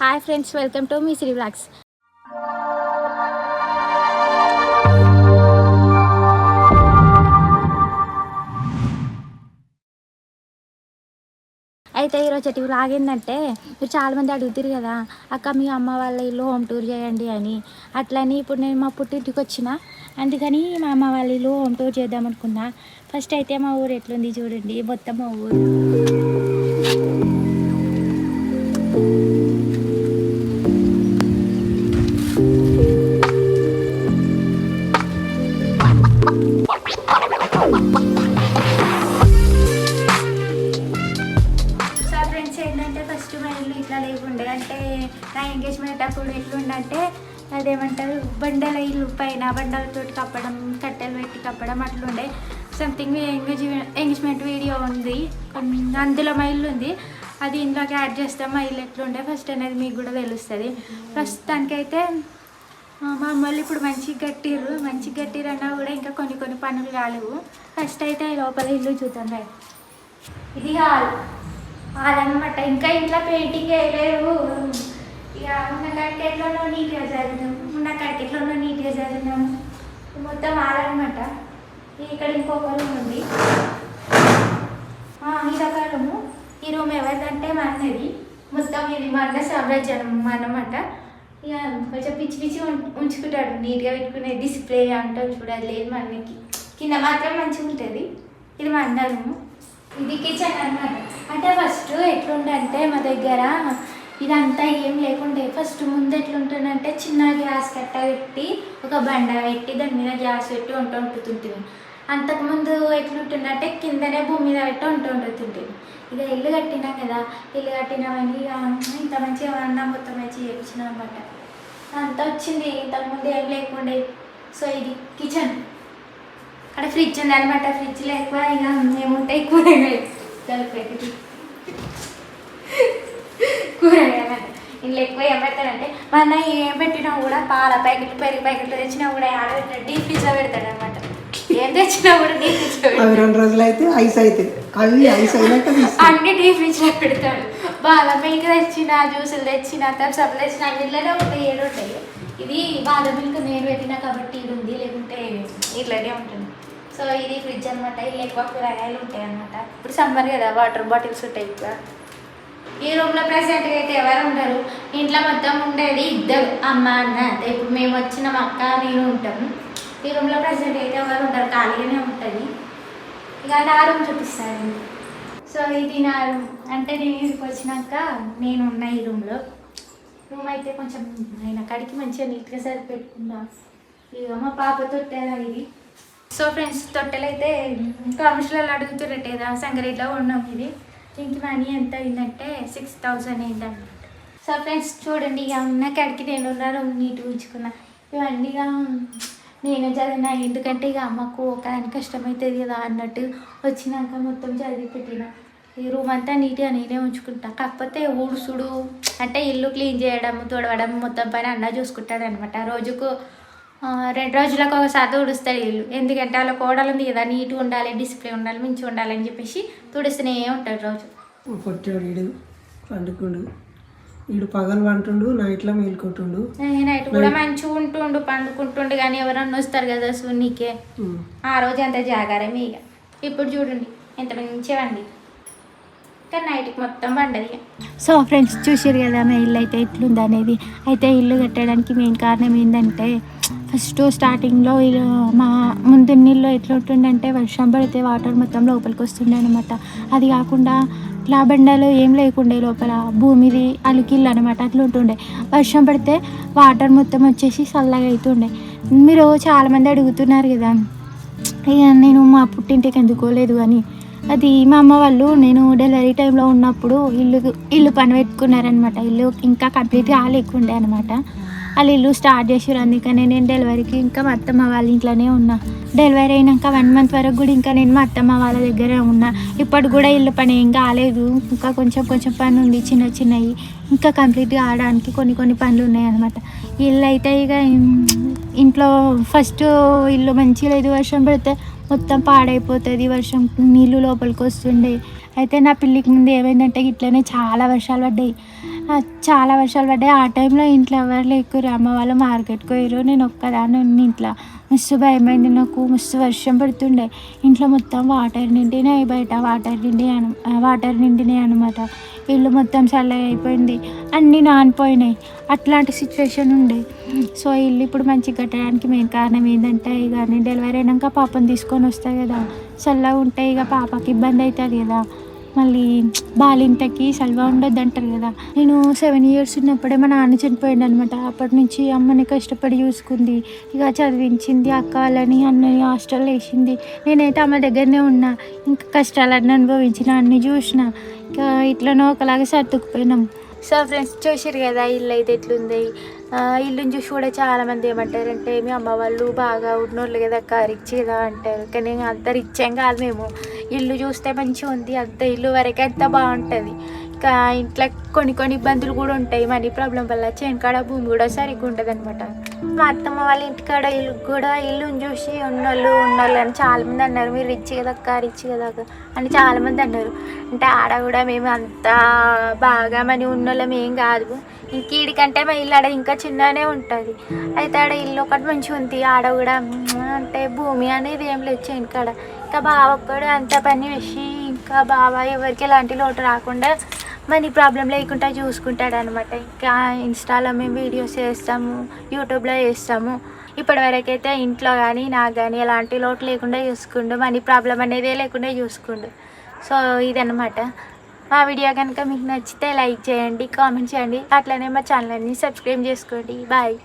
Hi friends welcome to మీ Sri blogs అయితే ఈరోజు ఇటు లాగిందంటే మీరు చాలామంది అడుగుతారు కదా అక్క మీ అమ్మ వాళ్ళ ఇల్లు హోమ్ టూర్ చేయండి అని. అట్లని ఇప్పుడు నేను మా పుట్టింటికి వచ్చిన. అందుకని మా అమ్మ వాళ్ళ ఇల్లు హోమ్ టూర్ చేద్దాం అనుకున్నా. ఫస్ట్ అయితే మా ఊరు ఎట్లుంది చూడండి మొత్తం మా ఊరు. ఎంగేజ్మెంట్ అప్పుడు ఎట్లుండంటే అదేమంటారు బండల ఇల్లు పైన బండలతో కప్పడం కట్టెలు పెట్టి కప్పడం అట్లుండే. సంథింగ్ ఎంగేజ్ ఎంగేజ్మెంట్ వీడియో ఉంది. అందులో మా ఇల్లు ఉంది. అది ఇంట్లోకి యాడ్ చేస్తాం మా ఇల్లు ఎట్లుండే ఫస్ట్ అనేది మీకు కూడా తెలుస్తుంది. ప్రస్తుతానికైతే మా అమ్మలు ఇప్పుడు మంచిగా కట్టిర్రు. మంచిగా కట్టిరన్నా కూడా ఇంకా కొన్ని కొన్ని పనులు కాలేవు. ఫస్ట్ అయితే లోపల ఇల్లు చూద్దాం రా. ఇది హాల్. హాల్ అనమాట ఇంకా ఇంట్లో పెయింటింగ్ వేయలేవు ఇక ఉన్న కాడికి ఎట్లనో నీట్గా చదివినాం ఉన్న కాడికి ఎట్లనో నీట్గా చదివినాం. మొత్తం హాల్ అనమాట ఇక్కడ ఇంకొక రూమ్ ఉంది ఆ, ఈ రూమ్ ఎవరిదంటే మా మొత్తం ఇది మా అన్న సామ్రాజ్యం అనమాట ఇక కొంచెం పిచ్చి పిచ్చి ఉం- ఉంచుకుంటాడు. నీట్గా పెట్టుకునే డిస్ప్లే అంటాం చూడాలి లేదు మనకి కింద మాత్రం మంచిగా ఉంటుంది. ఇది మా ఇది కిచెన్ అన్నమాట. అంటే ఫస్ట్ ఎట్లుండంటే మా దగ్గర ఇదంతా ఏం లేకుండే. ఫస్ట్ ముందు ఎట్లుంటుందంటే చిన్న గ్యాస్ కట్ట పెట్టి ఒక బండ పెట్టి దాని మీద గ్యాస్ పెట్టి వంట వండుతుంటుంది అంతకుముందు ఎట్లుంటుందంటే కిందనే భూమి మీద పెట్టి వంట వండుతుంటుంది ఇక ఇల్లు కట్టినాం కదా ఇల్లు కట్టినామని ఇక ఇంత మంచిగా అన్నం మొత్తం మంచిగా చేపించినాం అనమాట అంత వచ్చింది. ఇంతకుముందు ఏం లేకుండే. సో ఇది కిచెన్. అక్కడ ఫ్రిడ్జ్ ఉంది అనమాట ఫ్రిడ్జ్లో ఎక్కువ ఇక ఏముంటాయి కూరగాయలు కలిపేటి కూరగాయలు ఇంట్లో ఎక్కువ ఏం పెడతాడంటే మా అన్న ఏం పెట్టినా కూడా పాల ప్యాకెట్లు పెరుగు ప్యాకెట్లు తెచ్చినా కూడా ఆడ పెట్టాడు డీప్ ఫ్రిడ్జ్లో పెడతాడు అనమాట ఏం తెచ్చినా కూడా డీప్ అవి రెండు రోజులు అయితే ఐస్ అయినాక తీస్తాం అన్ని డీప్ ఫ్రిడ్జ్లో పెడతాడు. బాదం మిల్క్ తెచ్చిన జ్యూసులు తెచ్చిన థమ్స్అప్ తెచ్చిన అన్నిట్లోనే ఉంటాయి ఏడు ఉంటాయి. ఇది బాదం మిల్క్ నేను పెట్టినా కాబట్టి ఇది ఉంది లేకుంటే ఇట్లనే ఉంటుంది. సో ఇది ఫ్రిడ్జ్ అనమాట ఇది ఎక్కువ కూరగాయలు ఉంటాయి అనమాట ఇప్పుడు సమ్మర్ కదా వాటర్ బాటిల్స్ ఉంటాయి ఎక్కువ. ఈ రూమ్లో ప్రజెంట్గా అయితే ఎవరు ఉండరు. ఇంట్లో మొత్తం ఉండేది ఇద్దరు అమ్మ అన్న. ఇప్పుడు మేము వచ్చిన మా అక్క నేను ఉంటాము. ఈ రూమ్లో ప్రెసెంట్ అయితే ఎవరు ఉంటారు ఖాళీగానే ఉంటుంది. ఇక నా రూమ్ చూపిస్తాను. సో ఇది నా రూమ్. అంటే నేను ఇక్కడికి వచ్చినాక నేను ఉన్న ఈ రూమ్లో. రూమ్ అయితే కొంచెం ఆయన కడికి మంచిగా నీట్గా సరి పెట్టుకున్నా ఇక మా పాప తొట్టెలా ఇది. సో ఫ్రెండ్స్ తొట్టెలైతే ఇంకా కామర్షియల్ అడుగుతున్నట్టేదా సంగరేట్లో ఉన్నాం ఇది? దీనికి మనీ ఎంత అయిందంటే సిక్స్ థౌజండ్ అయిందన్నమాట. సో ఫ్రెండ్స్ చూడండి ఇక ఉన్న కాడికి నేను ఉన్న రూమ్ నీట్గా ఉంచుకున్నా. ఇవన్నీ ఇక నేను చదివినా ఎందుకంటే ఇక అమ్మకు ఒకదానికి కష్టమవుతుంది కదా అన్నట్టు వచ్చినాక మొత్తం చదివి పెట్టిన. ఈ రూమ్ అంతా నీట్గా నేనే ఉంచుకుంటా. కాకపోతే ఊడుసుడు అంటే ఇల్లు క్లీన్ చేయడం తుడవడం మొత్తం పైన అన్న చూసుకుంటాడనమాట రోజుకు రెండు రోజులకు ఒకసారి తుడుస్తాడు ఇల్లు ఎందుకంటే వాళ్ళ కోడలు ఉంది కదా నీట్గా ఉండాలి డిసిప్లిన్ ఉండాలి మంచిగా ఉండాలి అని చెప్పేసి తుడుస్తూనే ఉంటాడు రోజు. కొట్టాడు పండుకుండు. ఈడు పగలు వంటుండు నైట్లో మేలుకుంటుండు. నైట్ కూడా మంచిగా ఉంటుండు పండుకుంటుండు కానీ ఎవరన్నా వస్తారు కదా సున్నీకే. ఆ రోజు అంత జాగారమే ఇక. ఇప్పుడు చూడండి ఎంత మంచిగా వండి కానీ నైట్కి మొత్తం వండది సో ఫ్రెండ్స్ చూసారు కదా మా ఇల్లు అయితే ఎట్లుంది అనేది అయితే ఇల్లు కట్టడానికి మెయిన్ కారణం ఏంటంటే ఫస్ట్ స్టార్టింగ్లో మా ముందు నీళ్ళు ఎట్లుంటుందంటే వర్షం పడితే వాటర్ మొత్తం లోపలికి వస్తుండే అనమాట అది కాకుండా ఇట్లా బండలు ఏం లేకుండే లోపల భూమిది అలికిళ్ళు అనమాట అట్లా ఉంటుండే. వర్షం పడితే వాటర్ మొత్తం వచ్చేసి చల్లగా అవుతుండే మీరు చాలామంది అడుగుతున్నారు కదా ఇక నేను మా పుట్టింటికి ఎందుకోలేదు అని? అది మా అమ్మ వాళ్ళు నేను డెలివరీ టైంలో ఉన్నప్పుడు ఇల్లు ఇల్లు పని పెట్టుకున్నారనమాట ఇల్లు ఇంకా కంప్లీట్గా కాలేకుండే అనమాట వాళ్ళు ఇల్లు స్టార్ట్ చేసారు అందుకనే నేను డెలివరీకి ఇంకా మా అత్తమ్మ వాళ్ళ ఇంట్లోనే ఉన్నా. డెలివరీ అయినాక వన్ మంత్ వరకు కూడా ఇంకా నేను మా అత్తమ్మ వాళ్ళ దగ్గరే ఉన్నా. ఇప్పటి కూడా ఇల్లు పని ఏం కాలేదు. ఇంకా కొంచెం కొంచెం పని ఉంది చిన్న చిన్నవి ఇంకా కంప్లీట్గా ఆడడానికి కొన్ని కొన్ని పనులు ఉన్నాయి అనమాట ఇల్లు అయితే ఇక ఇంట్లో ఫస్ట్ ఇల్లు మంచిగా లేదు వర్షం పడితే మొత్తం పాడైపోతుంది వర్షం నీళ్ళు లోపలికి వస్తుండే. అయితే నా పిల్లికి ముందు ఏమైందంటే ఇట్లనే చాలా వర్షాలు పడ్డాయి. చాలా వర్షాలు పడ్డాయి. ఆ టైంలో ఇంట్లో ఎవరు లేకురు అమ్మ వాళ్ళు మార్కెట్కి పోయారు నేను ఒక్కదాన్ని ఉన్న ఇంట్లో. మస్తు భయమైంది నాకు. మస్తు వర్షం పడుతుండే. ఇంట్లో మొత్తం వాటర్ నిండినాయి బయట. వాటర్ నిండి వాటర్ నిండినాయి అనమాట ఇల్లు మొత్తం చల్లగా అయిపోయింది. అన్నీ నానిపోయినాయి. అట్లాంటి సిచ్యువేషన్ ఉండే. సో ఇల్లు ఇప్పుడు మంచిగా కట్టడానికి మెయిన్ కారణం ఏంటంటే ఇక నేను డెలివరీ అయినాక పాపను తీసుకొని వస్తాయి కదా. చల్లగా ఉంటే ఇక పాపకి ఇబ్బంది అవుతుంది కదా. మళ్ళీ బాలింతకి సల్వా ఉండొద్దు అంటారు కదా. నేను సెవెన్ ఇయర్స్ ఉన్నప్పుడే మా నాన్న చనిపోయాడు అనమాట అప్పటి నుంచి అమ్మని కష్టపడి చూసుకుంది. ఇక చదివించింది అక్క వాళ్ళని అన్నని హాస్టల్లో వేసింది. నేనైతే అమ్మ దగ్గరనే ఉన్నా. ఇంకా కష్టాలన్నీ అనుభవించిన అన్ని చూసిన. ఇక ఇట్లనో ఒకలాగా సర్దుకుపోయినాం. సో ఫ్రెండ్స్ చూసారు కదా ఇల్లు అయితే ఎట్లుంది? ఇల్లుని చూసి కూడా చాలామంది ఏమంటారంటే మీ అమ్మ వాళ్ళు బాగా ఉన్నోళ్ళు కదా అక్క రిచ్ కదా అంటారు. కానీ అంత రిచ్ ఏం కాదు మేము. ఇల్లు చూస్తే మంచిగా ఉంది. అంత ఇల్లు వరకు ఎంత బాగుంటుంది. ఇంకా ఇంట్లో కొన్ని కొన్ని ఇబ్బందులు కూడా ఉంటాయి. మనీ ప్రాబ్లం వల్ల చేనుకాడ భూమి కూడా సరిగ్గా ఉంటుంది అనమాట మా అత్తమ్మ వాళ్ళ ఇంటికాడ ఇల్లు కూడా ఇల్లుని చూసి ఉన్నోళ్ళు ఉన్నోళ్ళు అని చాలామంది అన్నారు. మీరు రిచ్ కదా రిచ్ కదా అని చాలామంది అన్నారు. అంటే ఆడ కూడా మేము అంత బాగా మనీ ఉన్నోళ్ళం ఏం కాదు. ఇంక ఈడికంటే మా ఇల్లు ఆడ ఇంకా చిన్ననే ఉంటుంది. అయితే ఆడ ఇల్లు ఒకటి మంచిగా ఉంది. ఆడ కూడా అంటే భూమి అనేది ఏం లేదు చేనుకాడ ఇంకా బావ ఒక్కడు అంత పని వేసి ఇంకా బావ ఎవరికి ఎలాంటి లోటు రాకుండా మనీ ప్రాబ్లం లేకుండా చూసుకుంటాడు అనమాట ఇంకా ఇన్స్టాలో మేము వీడియోస్ చేస్తాము యూట్యూబ్లో చేస్తాము. ఇప్పటి అయితే ఇంట్లో కానీ నాకు కానీ ఎలాంటి లోటు లేకుండా చూసుకుండు మనీ ప్రాబ్లం అనేదే లేకుండా చూసుకుండు. సో ఇదనమాట మా వీడియో కనుక మీకు నచ్చితే లైక్ చేయండి కామెంట్ చేయండి. అట్లనే మా ఛానల్ని సబ్స్క్రైబ్ చేసుకోండి. బాయ్.